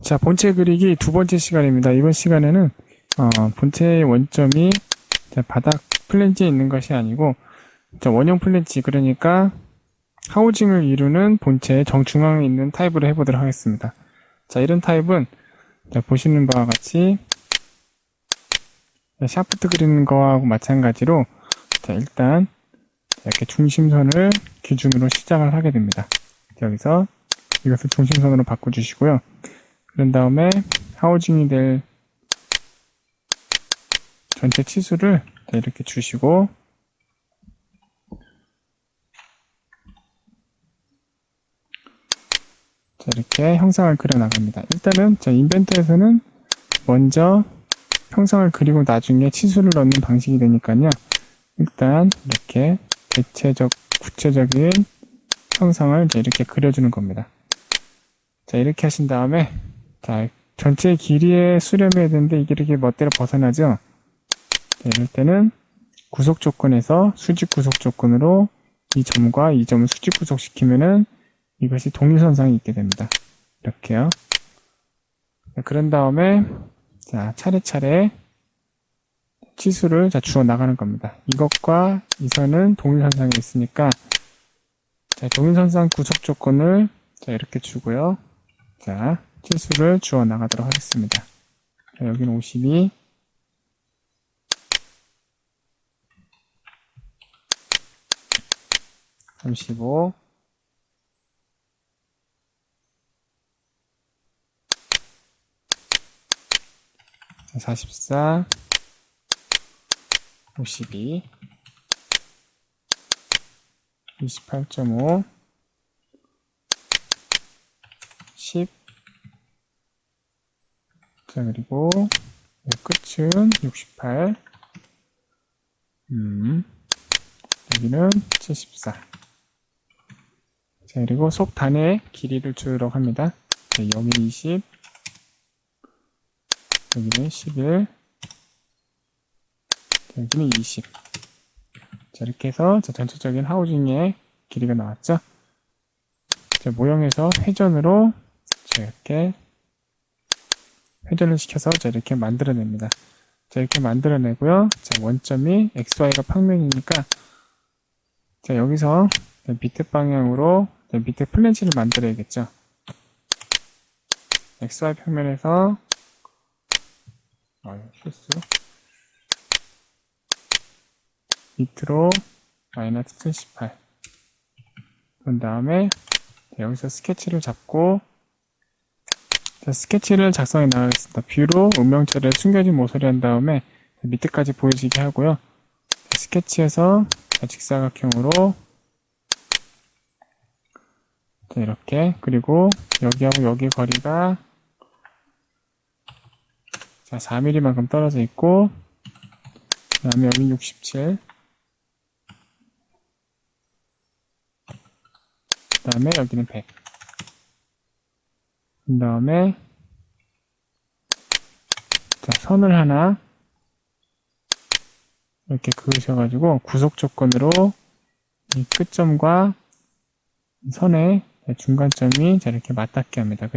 자, 본체 그리기 두 번째 시간입니다. 이번 시간에는 어, 본체의 원점이 자, 바닥 플랜지에 있는 것이 아니고 자, 원형 플랜지 그러니까 하우징을 이루는 본체의 정중앙에 있는 타입으로 해보도록 하겠습니다. 자, 이런 타입은 자, 보시는 바와 같이 자, 샤프트 그리는 거하고 마찬가지로 자, 일단 이렇게 중심선을 기준으로 시작을 하게 됩니다. 여기서 이것을 중심선으로 바꿔주시고요. 그런 다음에 하우징이 될 전체 치수를 이렇게 주시고 자, 이렇게 형상을 그려 나갑니다. 일단은 저 인벤터에서는 먼저 형상을 그리고 나중에 치수를 넣는 방식이 되니까요. 일단 이렇게 대체적 구체적인 형상을 이렇게 그려주는 겁니다. 자 이렇게 하신 다음에 자 전체 길이에 수렴해야 되는데 이게 이렇게 멋대로 벗어나죠. 자, 이럴 때는 구속 조건에서 수직 구속 조건으로 이 점과 이 점을 수직 구속시키면은 이것이 동일선상이 있게 됩니다. 이렇게요. 자, 그런 다음에 자 차례차례 치수를 자 주어 나가는 겁니다. 이것과 이 선은 동일선상에 있으니까 자, 동일선상 구속 조건을 자 이렇게 주고요. 자 치수를 주어 나가도록 하겠습니다. 자, 여기는 52 35 44 52 28.5 10 자, 그리고 끝은 68 음, 여기는 74 자, 그리고 속단의 길이를 주도록 합니다. 자, 여기는 20 여기는 11 자, 여기는 20 자, 이렇게 해서 자, 전체적인 하우징의 길이가 나왔죠. 자, 모형에서 회전으로 자, 이렇게 회전을 시켜서 자, 이렇게 만들어냅니다. 자, 이렇게 만들어내고요. 자, 원점이 XY가 평면이니까 자, 여기서 자, 밑에 방향으로 자, 밑에 플랜치를 만들어야겠죠. XY 평면에서 아, 실수. 밑으로 마이너스 78. 그런 다음에 여기서 스케치를 잡고 자, 스케치를 작성해 나가겠습니다. 뷰로 운명체를 숨겨진 모서리 한 다음에 밑에까지 보여지게 하고요. 스케치에서 직사각형으로 자, 이렇게 그리고 여기하고 여기 거리가 자 4mm만큼 떨어져 있고 그 다음에 여기 67 그 다음에 여기는 100. 그 다음에 자, 선을 하나 이렇게 그으셔가지고 구속 조건으로 이 끝점과 선의 중간점이 자 이렇게 맞닿게 합니다. 그리고